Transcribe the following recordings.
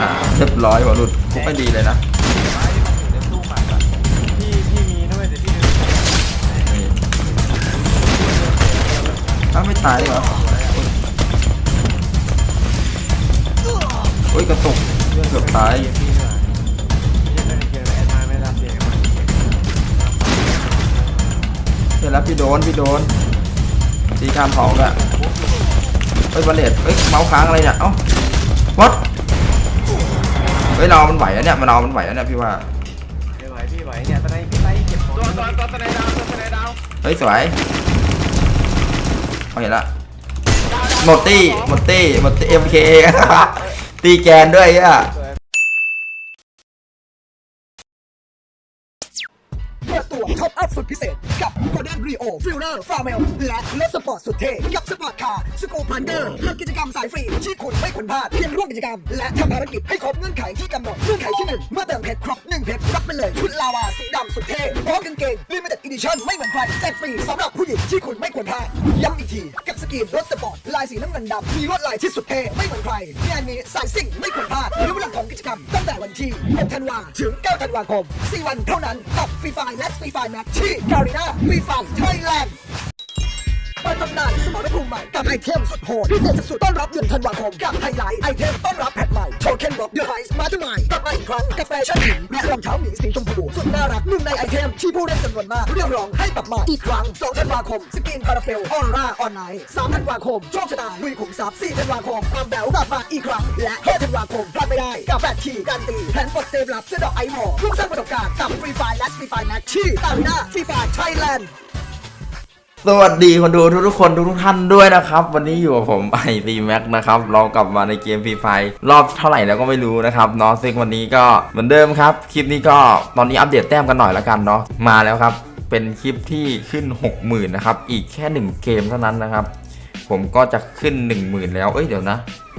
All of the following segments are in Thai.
อ่าเรียบร้อยหัวหลุดคุกไม่ดีเลยนะไม้ที่มันอยู่ในตู้หมักอะพี่พี่มีนะเว้ยเดี๋ยวพี่ดึงนี่อ้าวไม่ตายเหรอโอ้ยกระตุกเกือบตายเกมพี่ดีกว่าพี่เล่นเกมแอดมาไม่รับเสียงมันเดี๋ยวแล้วพี่โดนพี่โดนตีการเผาอะเฮ้ยบาเลตเฮ้ยเมาส์ค้างอะไรเนี่ยเอ้าวัดเฮ้ยเรามันไหวอะเนี่ยมันเรามันไหวอะเนี่ยพี่ว่าไม่ไหวพี่ไหวเนี่ยตอนนี้พี่ไล่เก็บของตัวตัวตัวตะไนดาวตัวตะไนดาวเฮ้ยสวยเอาเห็นละหมดตี้หมดตี้หมดตี้เอ็มเคตีแกนด้วยอะ พิเศษ กับ Golden Rio f i l l e r f a r m e l และรถสปอร์ตสุดเท่กับสปอร์ตคาร์สกูพันเดอร์กับกิจกรรมสายฟรี ที่คุณไม่ควรพลาดเพียงร่วมกิจกรรม และทำภารกิจให้ครบเงื่อนไขที่กำหนดเงื่อนไขที่1เมื่อเติมเพชรครบ1เพชรรับไปเลยชุดลาวาสีดำสุดเท่พร้อมกางเกง Limited Edition ไม่เหมือนใครแจกฟรีสำหรับผู้หญิงที่คุณไม่ควรพลาดย้ำอีกทีกับสกรีนรถสปอร์ตลายสีน้ำเงินดำมีลวดลายที่สุดเท่ไม่เหมือนใครงานนี้สายซิ่งไม่ควรพลาดและเวลาของกิจกรรมตั้งแต่วันที่6ธันวาถึง 9 ธันวาคม 4 วันเท่านั้นกับฟรีไฟและฟรีไฟแม็กที่การีนาฟรีไฟไทยแลนด์ เปิดตำนานสมรภูมิใหม่กับไอเทมสุดโหดพิเศษสุดๆต้อนรับเดือนธันวาคมกับไฮไลท์ไอเทมต้อนรับแพทใหม่โชเคนบ็อกเดอะไฮส์มาร์ทใหม่กลับมาอีกครั้งกับแฟชั่นหมีและรองเท้าหมีสีชมพูสุดน่ารักหนึ่งในไอเทมที่ผู้เล่นจำนวนมากเรียกร้องให้กลับมาอีกครั้ง2ธันวาคมสกินคาราเฟลออร่าออนไลน์3ธันวาคมโชคชะตาลุยขุมทรัพย์4ธันวาคมความแบวกลับมาอีกครั้งและ5ธันวาคมพลาดไม่ได้กับแบททีการตีแผนกดเซฟลับเสื้อดอกไอหมอร่วมสร้างประสบการณ์กับฟรีไฟและฟรีไฟแม็กที่ตาลีน่าฟรีไฟไทยแลนด์ สวัสดีคนดูทุกๆคนทุกท่านด้วยนะครับ วันนี้อยู่กับผมไอซีแม็กนะครับเรากลับมาในเกมฟรีไฟรอบเท่าไหร่แล้วก็ไม่รู้นะครับเนาะซึ่งวันนี้ก็เหมือนเดิมครับ คลิปนี้ก็ตอนนี้อัปเดตแต้มกันหน่อยละกันเนาะมาแล้วครับ เป็นคลิปที่ขึ้น 60,000นะครับอีกแค่ 1 เกมเท่านั้นนะครับ ผมก็จะขึ้น 10,000 แล้วเอ้ยเดี๋ยวนะ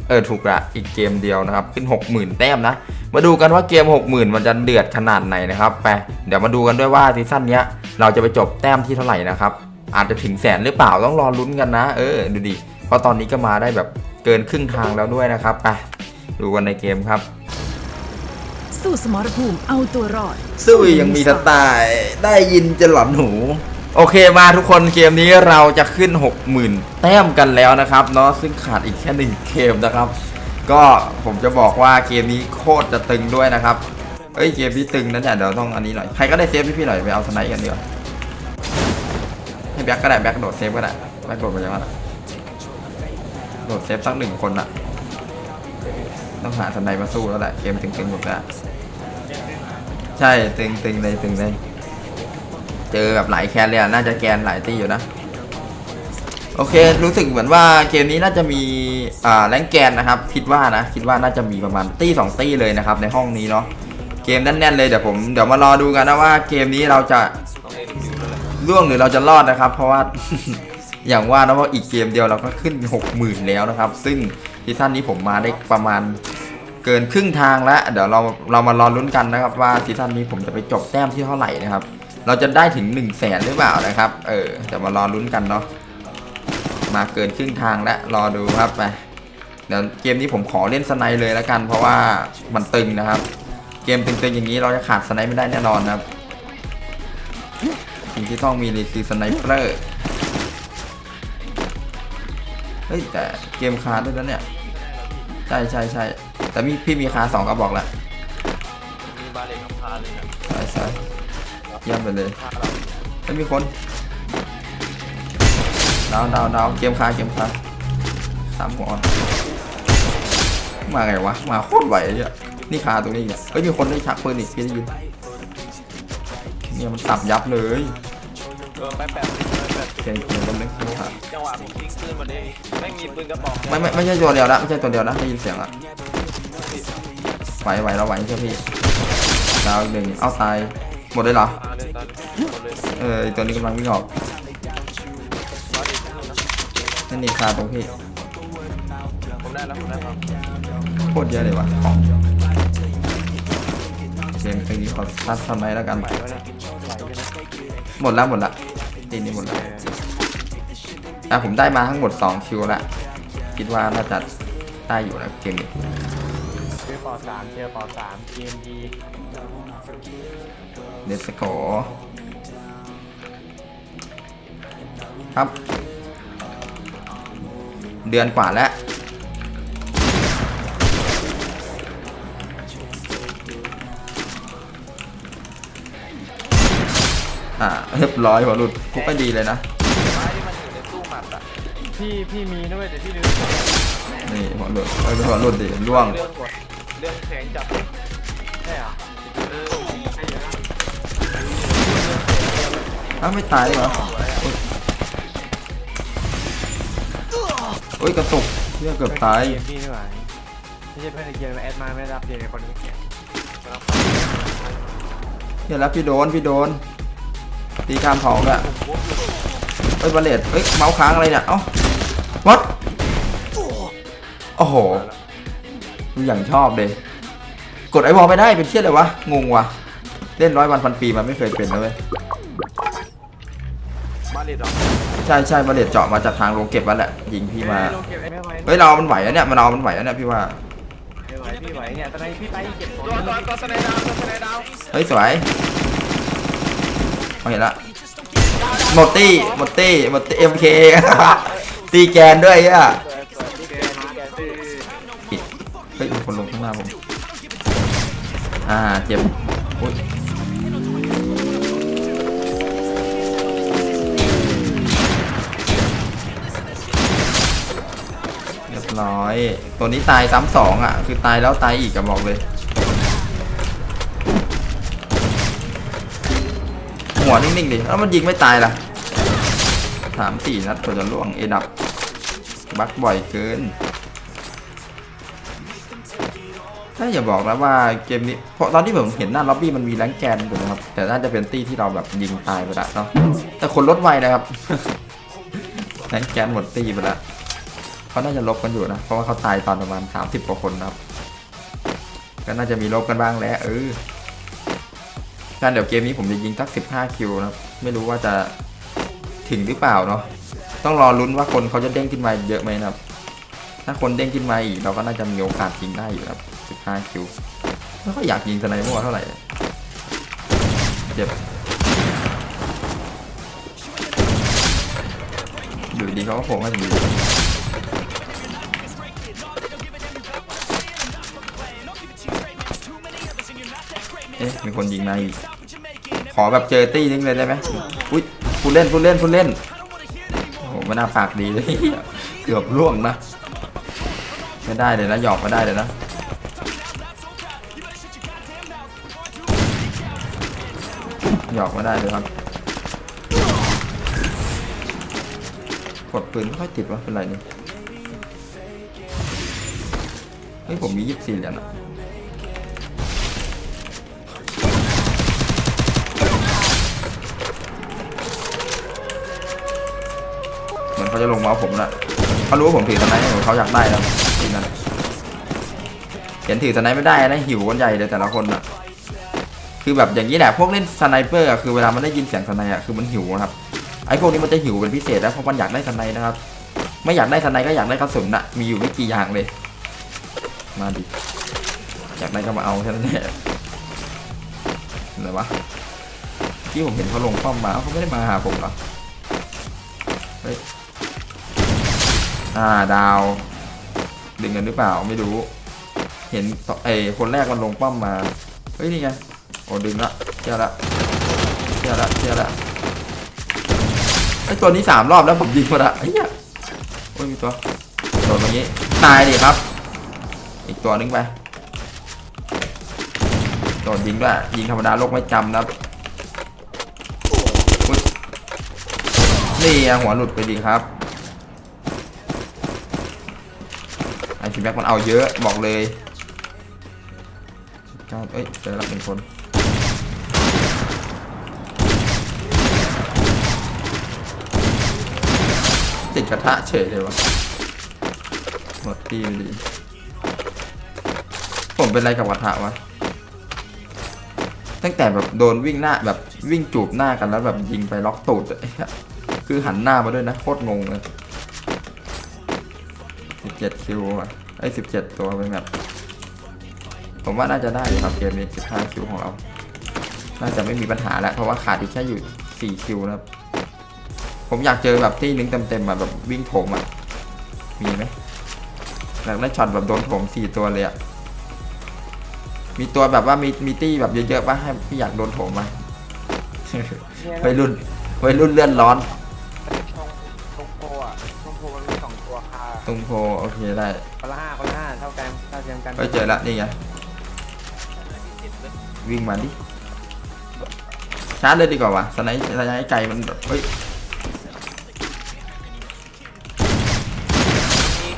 เออถูกละอีกเกมเดียวนะครับขึ้น 60,000 แต้มนะ มาดูกันว่าเกม 60,000 มันจะเดือดขนาดไหนนะครับไปเดี๋ยวมาดูกันด้วยว่าซีซั่นนี้เราจะไปจบแต้มที่เท่าไหร่นะครับ อาจจะถึงแสนหรือเปล่าต้องรอลุ้นกันนะ เออดูดิเพราะตอนนี้ก็มาได้แบบเกินครึ่งทางแล้วด้วยนะครับไปดูกันในเกมครับ สู้สมรภูมิเอาตัวรอด สู้ยังมีสไตล์ได้ยินจะหลอนหู โอเคมาทุกคนเกมนี้เราจะขึ้น 60,000 แต้มกันแล้วนะครับเนาะซึ่งขาดอีกแค่หนึ่งเกมนะครับ ก็ผมจะบอกว่าเกมนี้โคตรจะตึงด้วยนะครับเอ้ยเกมนี้ตึงนะเนี่ยเดี๋ยวต้องอันนี้หน่อยใครก็ได้เซฟพี่ๆหน่อยไปเอาสไนด์กันดีกว่า ให้แบ็คก็ได้แบ็คโดดเซฟก็ได้แบ็คโดดไปยังไงโดดเซฟสักหนึ่งคนอะต้องหาสไนด์มาสู้แล้วแหละเกมตึงๆหมดแล้วใช่ตึงตึงเลยตึงเลยเจอแบบหลายแคนเลยอะน่าจะแกนหลายตีอยู่นะโอเค รู้สึกเหมือนว่าเกมนี้น่าจะมีอ่าแรงแกนนะครับ คิดว่านะ คิดว่าน่าจะมีประมาณตีสองตีเลยนะครับ ในห้องนี้เนาะเกมแน่นๆเลยเดี๋ยวผมเดี๋ยวมารอดูกันนะว่าเกมนี้เราจะ ร่วงหรือเราจะรอดนะครับ เพราะว่า อย่างว่านะว่าอีกเกมเดียวเราก็ขึ้น 60,000 แล้วนะครับ ซึ่งซีซั่นนี้ผมมาได้ประมาณเกินครึ่งทางแล้ว เดี๋ยวเราเรามารอลุ้นกันนะครับ ว่าซีซั่นนี้ผมจะไปจบแต้มที่เท่าไหร่นะครับ เราจะได้ถึง1นึ่งแสนหรือเปล่านะครับ เออเดี๋ยวมารอลุ้นกันเนาะมาเกินครึ่งทางแล้วรอดูครับไปเดี๋ยวเกมนี้ผมขอเล่นสไนเลยแล้วกัน เพราะว่ามันตึงนะครับ เกมตึงๆอย่างนี้เราจะขาดสไนไม่ได้แน่นอนนะครับ สิ่งที่ต้องมีเลยคือสไนเปอร์เฮ้ยแต่เกมคาร์ดด้วยนะเนี่ย ใช่ใช่ใช่แต่มีพี่มีคาสองกระบอกแล้วมีบาเลนของพาเลยนะใช่ใช่เยี่ยมไปเลยพาเราไม่มีคนดาวดาวดาวเกมคาเกมคาสามหัวอ่อนมาไงวะ มาโคตรไหวเนี่ยนี่คาตรงนี้อีกเนี่ยเฮ้ยมีคนได้ชักปืนอีกพี่ได้ยินเนี่ยมันสับยับเลยเออ ไปแปดสิบไปแปดสิบเกมเกมกันนึงครับจังหวะผมทิ้งปืนมาเลยไม่มีปืนกระบอกไม่ไม่ไม่ใช่ตัวเดียวนะไม่ใช่ตัวเดียวนะได้ยินเสียงอะไหวไหวเราไหวใช่พี่ดาวหนึ่งเอาตายหมดเลยเหรอมาเลยตอนนี้หมดเลยเออตัวนี้กำลังวิ่งออกนั่นนี่คาตรงพี่ผมได้แล้วผมได้แล้วโคตรเยอะเลยวะของเกมตึงนี้ขอซัดทำไมแล้วกันไหวแล้วหมดแล้วหมดละ ทีนี้หมดแล้วอะผมได้มาทั้งหมด 2 คิวละ คิดว่าน่าจะได้อยู่นะเกมนี้ซื้อปอสามเจอปอสามเกมดีเดสโกครับ เดือนกว่าแล้ว อ่าเรียบร้อยหัวหลุดคุกก็ดีเลยนะไม้ที่มันอยู่ในตู้หมัดอะพี่พี่มีด้วยแต่พี่ลืมกดนี่หัวหลุดเอ้ยหัวหลุดดิร่วงเรื่องกดเรื่องแข็งจับใช่เหรอเออใช่เยอะอ้าวไม่ตายเหรออุ๊ยอุ้ยกระตุกเชื่อเกือบตายเกมพี่นี่หว่าไม่ใช่เพื่อนในเกมมาแอดมาไม่ได้รับเกมในคนนี้เกลียดเฮียแล้วพี่โดนพี่โดน ตีกามเผาอะเอ้ยบาเลตเอ้ยเมาส์ค้างอะไรเนี่ย เอ้าวัดโอ้โหดูอย่างชอบเลย กดไอวอลไม่ได้เป็นเชี่ยเลยวะ งงวะเล่นร้อยวันพันปีมันไม่เคยเป็นนะเว้ยมาเลยดอกใช่ใช่บาเลตเจาะมาจากทางโรงเก็บมันแหละ ยิงพี่มาลงเก็บไม่ไหวเฮ้ยเรา มันไหวอะเนี่ย มันเอามันไหวอะเนี่ยพี่ว่าไม่ไหวพี่ไหวเนี่ยตอนนี้พี่ไปเก็บตัวตัวตัวสไนดาวตัวสไนดาวเฮ้ยสวย มาเห็นละหมดตี้หมดตี้หมดตี้เอ็มเคตีแกนด้วยอะปิดเฮ้ยคนลงข้างหน้าผมอ่าเจ็บอุ๊ยเรียบร้อย ตัวนี้ตายซ้ำสองอะ คือตายแล้วตายอีกกับบอกเลย หัวนิ่งๆดิแล้วมันยิงไม่ตายล่ะสามสี่นัดตัวจะล่วงเอดับบักบ่อยเกินถ้าอย่าบอกนะว่าเกมนี้เพราะตอนที่ผมเห็นหน้าล็อบบี้มันมีแรงแกนอยู่นะครับ แต่น่าจะเป็นตี้ที่เราแบบยิงตายไปล้วเนาะแต่คนลดไวนะครับแรงแกนหมดตี้ไปล้วเขาน่าจะลบกันอยู่นะ เพราะว่าเขาตายตอนประมาณ30กว่าคนนะครับ ก็น่าจะมีลบกันบ้างแล้วเออ การเดี๋ยวเกมนี้ผมจะยิงสัก 15 คิวนะไม่รู้ว่าจะถึงหรือเปล่าเนาะต้องรอลุ้นว่าคนเขาจะเด้งขึ้นมาเยอะไหมนะครับ ถ้าคนเด้งขึ้นมาอีกเราก็น่าจะมีโอกาสยิงได้อยู่ครับ 15 คิวไม่ค่อยอยากยิงสไนเปอร์เท่าไหร่เจ็บอยู่ดีเขาก็โผล่มาอย่างนี้เอ๊ะมีคนยิงมาอีก ขอแบบเจอตี้นึงเลยได้ไหมอุ้ยผู้เล่นผู้เล่นผู้เล่นโอ้โหไม่น่าปากดีเลย เกือบล่วงนะไม่ได้เลยนะหยอกไม่ได้เลยนะหยอกม่ได้เลยครับ กดปืนไม่ค่อยติดวะเป็นไรนี่เฮ้ยผมมียี่สิบสี่เหรียญอะ เขาจะลงมาผมละเขารู้ว่าผมถือตะไนท์เหมือนเขาอยากได้แล้วทีนั้นเห็นถือตะไนท์ไม่ได้นะหิวกันใหญ่เลยแต่ละคนอะคือแบบอย่างนี้แหละพวกเล่นสไนเปอร์อะคือเวลามันได้ยินเสียงสไนอะคือมันหิวนะครับไอ้พวกนี้มันจะหิวเป็นพิเศษนะเพราะมันอยากได้สไนนะครับ ไม่อยากได้สไนก็อยากได้กระสุนอะมีอยู่ไม่กี่อย่างเลย มาดิอยากได้ก็มาเอาแค่นั้นแหละอะไรวะที่ผมเห็นเขาลงป้อมมาเขาไม่ได้มาหาผมหรอเฮ้ย อ่าดาว ดึงกันหรือเปล่าไม่รู้ เห็นต่อไอ้คนแรกมันลงป้อมมา เฮ้ยนี่ไงโอ้ดึงละเชี่ยละเชี่ยละเชี่ยละไอตัวนี้สามรอบแล้วผมยิงมาละไอ้เหี้ยโอ้ยมีตัวโดนตรงนี้ตายดิครับ อีกตัวนึงไปโดนยิงด้วยยิงธรรมดาโลกไม่จำนะนี่หัวหลุดไปดีครับ แบ็กมันเอาเยอะบอกเลยเก้าเอ้ยเจอแล้วหนึ่งคนติดกระทะเฉยเลยวะหมดที่ดีผมเป็นไรกับกระทะวะตั้งแต่แบบโดนวิ่งหน้าแบบวิ่งจูบหน้ากันแล้วแบบยิงไปล็อกตูดไอ้เหี้ยคือหันหน้ามาด้วยนะโคตรงงเลยเจ็ดคิวอะ ไอ้สิบเจ็ดตัวเป็นแบบผมว่าน่าจะได้อยู่ครับเกมนี้15คิวของเรา น่าจะไม่มีปัญหาแล้วเพราะว่าขาดอีกแค่อยู่4คิวนะครับ ผมอยากเจอแบบที่นึงเต็มๆแบบวิ่งโถมอะ มีไหมอยากได้ช็อตแบบโดนโถม4ตัวเลยอะ มีตัวแบบว่ามีมีตี้แบบเยอะๆป่ะให้พี่อยากโดนโถมมาวัยรุ่นวัยรุ่นเลื่อนร้อน ชงช่องโพอะชงโพมันมีสอง ตัวค่ะตรงโพโอเคได้คนละห้าคนละห้าเท่ากันเท่าเทียมกันเฮ้ยเจอละนี่ไงวิ่งมาดิชาร์จเลยดีกว่าวะสไนด์สไนด์ไกลมันเฮ้ย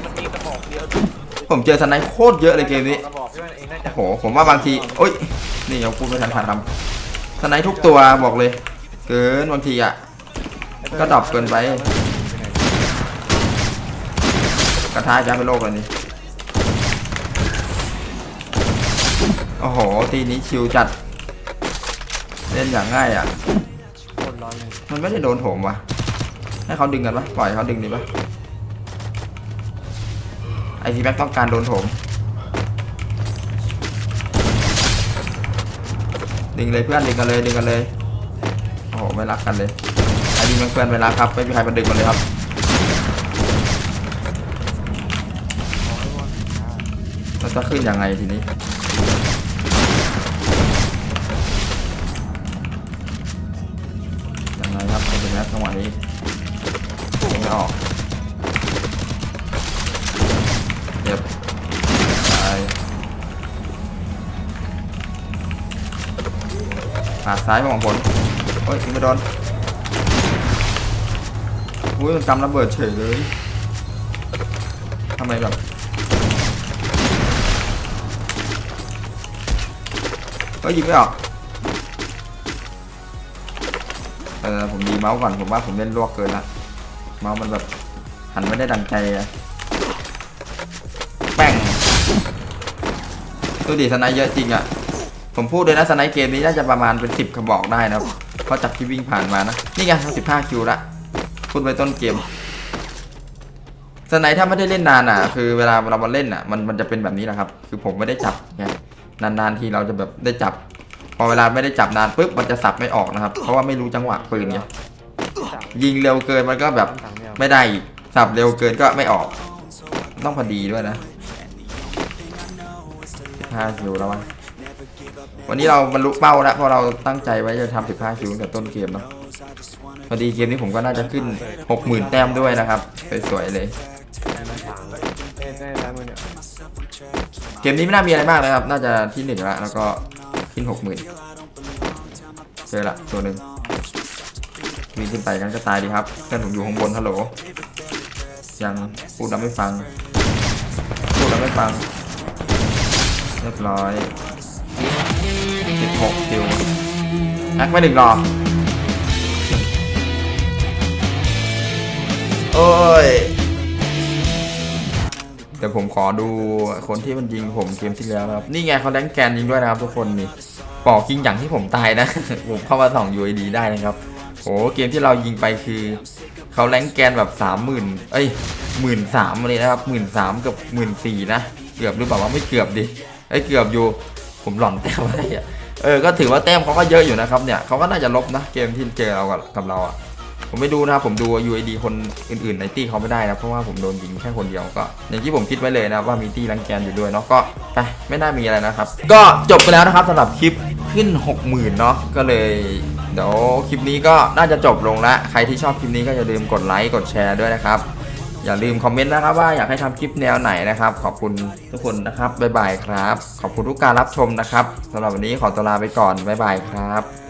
มันมีกระบอกเดียวผมเจอสไนด์โคตรเยอะเลยเกมนี้กระบอกพี่ว่าเองน่าจะโอ้โหผมว่าบางทีโอ้ยนี่เราพูดไม่ทันทันคำสไนด์ทุกตัวบอกเลย เกินบางทีอะก็ดรอปเกินไป กระทะจะไปโลกเลยนี่โอ้โหทีนี้ชิวจัด เล่นอย่างง่ายอะ โคตรร้อนเลยมันไม่ได้โดนโถมวะให้เขาดึงกันปะปล่อยเขาดึงดีปะไอทีแม็กต้องการโดนโถม ดึงเลยเพื่อนดึงกันเลยดึงกันเลย โอ้โหไม่รักกันเลย ไอดีแม็กเพื่อนไม่รักครับ ไม่มีใครมาดึงมันเลยครับ เราจะขึ้นยังไงทีนี้ ยังไงครับเป็นแม็กจังหวะนี้ยิงไม่ออกเจ็บตายขาซ้ายมองผลโอ้ยยิงไม่โดนอุ้ยมันกำระเบิดเฉยเลยทำไมแบบ ก็ยิงไม่ออกเออผมดีเมาส์ก่อนผมว่าผมเล่นลวกเกินละเมาส์มันแบบหันไม่ได้ดังใจอะแป้งดูดิสไนด์เยอะจริงอะผมพูดเลยนะสไนด์เกมนี้น่าจะประมาณเป็นสิบกระบอกได้นะครับเพราะจากที่วิ่งผ่านมานะนี่ไงสิบห้าคิวละพูดไปต้นเกมสไนด์ถ้าไม่ได้เล่นนานอะ คือเวลาเรามาเล่นอะมันมันจะเป็นแบบนี้แหละครับ คือผมไม่ได้จับไง นานๆทีเราจะแบบได้จับ พอเวลาไม่ได้จับนานปุ๊บมันจะสับไม่ออกนะครับ เพราะว่าไม่รู้จังหวะปืนไงยิงเร็วเกินมันก็แบบไม่ได้อีกสับเร็วเกินก็ไม่ออก ต้องพอดีด้วยนะ15คิวแล้ววะวันนี้เราบรรลุเป้าแล้วเพราะเราตั้งใจไว้จะทำ15คิวตั้งแต่ต้นเกมเนาะพอดีเกมนี้ผมก็น่าจะขึ้น 60,000 แต้มด้วยนะครับ สวยๆเลย เกมนี้ไม่น่ามีอะไรมากนะครับ น่าจะที่หนึ่งละแล้วก็ขึ้นหกหมื่นเจอละตัวหนึ่งวิ่งขึ้นไปกันก็ตายดีครับเพื่อนผมอยู่ข้างบนฮัลโหลยังพูดแล้วไม่ฟัง พูดแล้วไม่ฟัง เรียบร้อยสิบหกคิวแอคไม่หนึ่งหรอโอ้ย ดี๋ยวผมขอดูคนที่มันยิงผมเกมที่แล้วนะครับ นี่ไงเขาแรงแกนยิงด้วยนะครับทุกคนนี่ปอกยิงอย่างที่ผมตายนะ ผมเข้ามาส่อง UID ได้นะครับโอ้เกมที่เรายิงไปคือเขาแรงแกนแบบสามหมื่นเอ้ยหมื่นสามเลยนะครับหมื่นสามกับหมื่นสี่นะ เกือบหรือเปล่าว่าไม่เกือบดิไอ้เกือบอยู่ผมหล่อนแต้มไรอะเออก็ถือว่าแต้มเขาก็เยอะอยู่นะครับเนี่ยเขาก็น่าจะลบนะเกมที่เจอเรากับกับเราอะ ผมไม่ดูนะครับผมดู UID คนอื่นๆในตี้เขาไม่ได้นะเพราะว่าผมโดนยิงแค่คนเดียวก็ อย่างที่ผมคิดไว้เลยนะว่ามีตี้รังแกนอยู่ด้วยเนาะก็ไปไม่น่ามีอะไรนะครับ ก็จบไปแล้วนะครับสำหรับคลิปขึ้น 60,000เนาะก็เลยเดี๋ยวคลิปนี้ก็น่าจะจบลงละใครที่ชอบคลิปนี้ก็อย่าลืมกดไลค์กดแชร์ด้วยนะครับอย่าลืมคอมเมนต์นะครับว่าอยากให้ทำคลิปแนวไหนนะครับ ขอบคุณทุกคนนะครับบ๊ายบายครับ ขอบคุณทุกการรับชมนะครับสำหรับวันนี้ขอตัวลาไปก่อนบ๊ายบายครับ